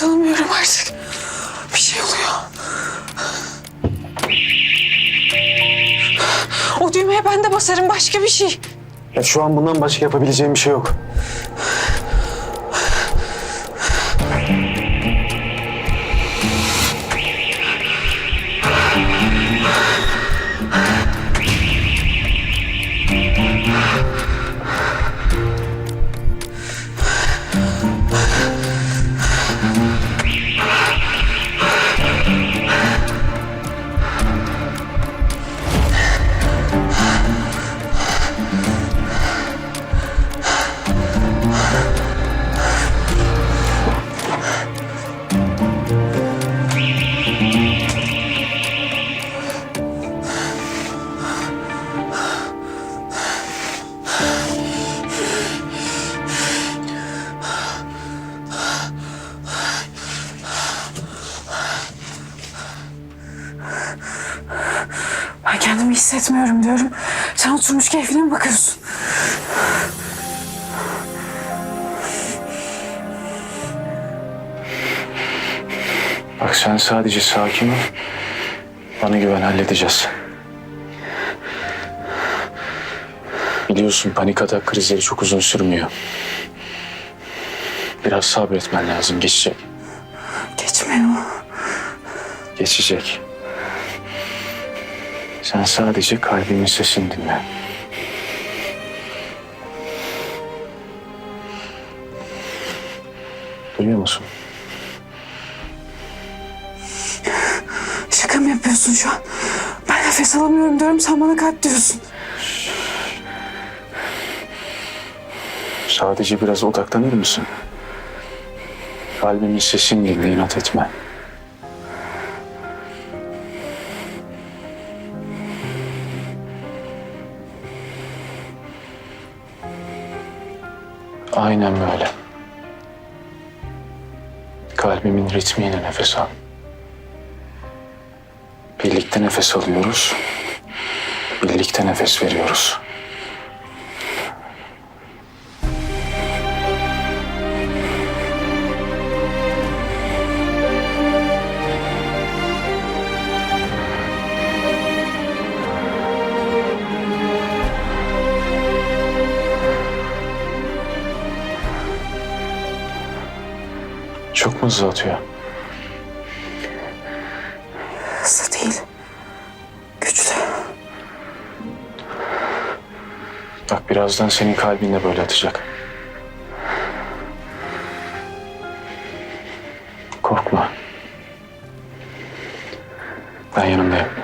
Nefes alamıyorum artık. Bir şey oluyor. O düğmeye ben de basarım başka bir şey. Ya şu an bundan başka yapabileceğim bir şey yok. Hissetmiyorum diyorum. Sen oturmuş keyfine mi bakıyorsun? Bak sen sadece sakin ol. Bana güven halledeceğiz. Biliyorsun panik atak krizleri çok uzun sürmüyor. Biraz sabretmen lazım. Geçecek. Geçmiyor. Geçecek. Sen sadece kalbimin sesini dinle. Duyuyor musun? Şaka mı yapıyorsun şu an? Ben nefes alamıyorum diyorum sen bana kalp diyorsun. Sadece biraz odaklanır mısın? Kalbimin sesini dinle, inat etme. Aynen böyle. Kalbimin ritmiyle nefes al. Birlikte nefes alıyoruz. Birlikte nefes veriyoruz. Çok mu hızlı atıyor? Hızlı değil. Güçlü. Bak birazdan senin kalbin de böyle atacak. Korkma. Ben yanındayım.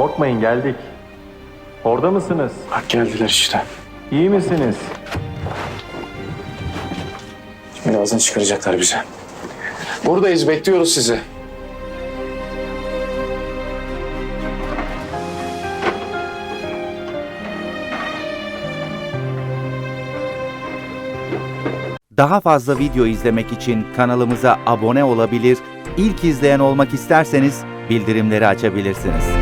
Korkmayın geldik. Orada mısınız? Bak geldiler işte. İyi misiniz? Birazdan çıkaracaklar bizi. Buradayız, bekliyoruz sizi. Daha fazla video izlemek için kanalımıza abone olabilir, ilk izleyen olmak isterseniz bildirimleri açabilirsiniz.